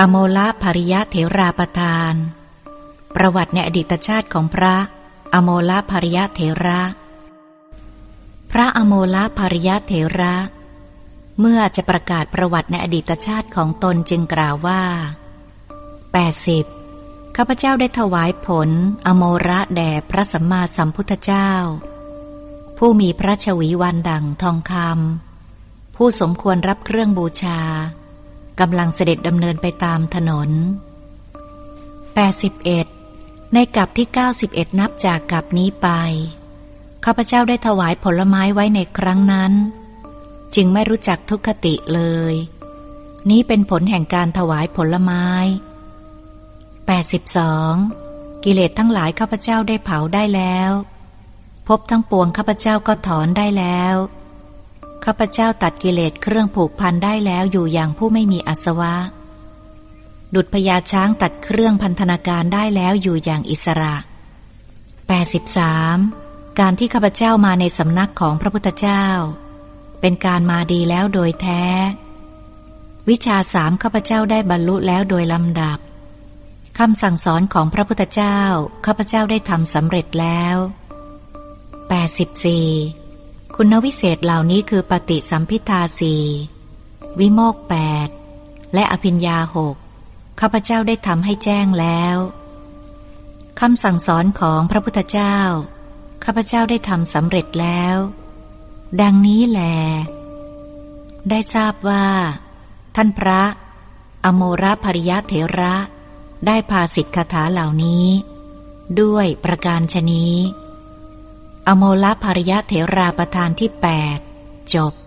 อโมละภริยะเถราประทาน ประวัติในอดีตชาติของพระอโมละภริยะเถระ พระอโมละภริยะเถระ เมื่อจะประกาศประวัติในอดีตชาติของตนจึงกล่าวว่า 80. ข้าพเจ้าได้ถวายผล อโมระแด่พระสัมมาสัมพุทธเจ้า ผู้มีพระชวีวันดังทองคำผู้สมควรรับเครื่องบูชา กำลังเสด็จดำเนินไปตามถนน 81. ในกับที่ 91 นับจากกับนี้ไป ข้าพเจ้าได้ถวายผลไม้ไว้ในครั้งนั้น จึงไม่รู้จักทุกขติเลย นี้เป็นผลแห่งการถวายผลไม้ 82. กิเลสทั้งหลายข้าพเจ้าได้เผาได้แล้ว พบทั้งปวงข้าพเจ้าก็ถอนได้แล้ว ข้าพเจ้าตัดกิเลสเครื่องผูกพันได้แล้วอยู่อย่างผู้ไม่มีอาสวะ ดุจพญาช้างตัดเครื่องพันธนาการได้แล้วอยู่อย่างอิสระ 83. การที่ข้าพเจ้ามาในสำนักของพระพุทธเจ้า เป็นการมาดีแล้วโดยแท้ วิชาสามข้าพเจ้าได้บรรลุแล้วโดยลำดับคำสั่งสอนของพระพุทธเจ้าข้าพเจ้าได้ทำสำเร็จแล้ว 84. คุณวิเศษเหล่านี้คือปฏิสัมพิทาสีวิโมกแปดและอภิญญาหกข้าพเจ้าได้ทำให้แจ้งแล้วคำสั่งสอนของพระพุทธเจ้า ข้าพเจ้าได้ทำสำเร็จแล้ว ดังนี้แล ได้ทราบว่า ท่านพระ อโมระภริยะเถระ ได้พาสิทธคาถาเหล่านี้ ด้วยประการชนี้ อโมละภริยะเถราประธานที่ 8 จบ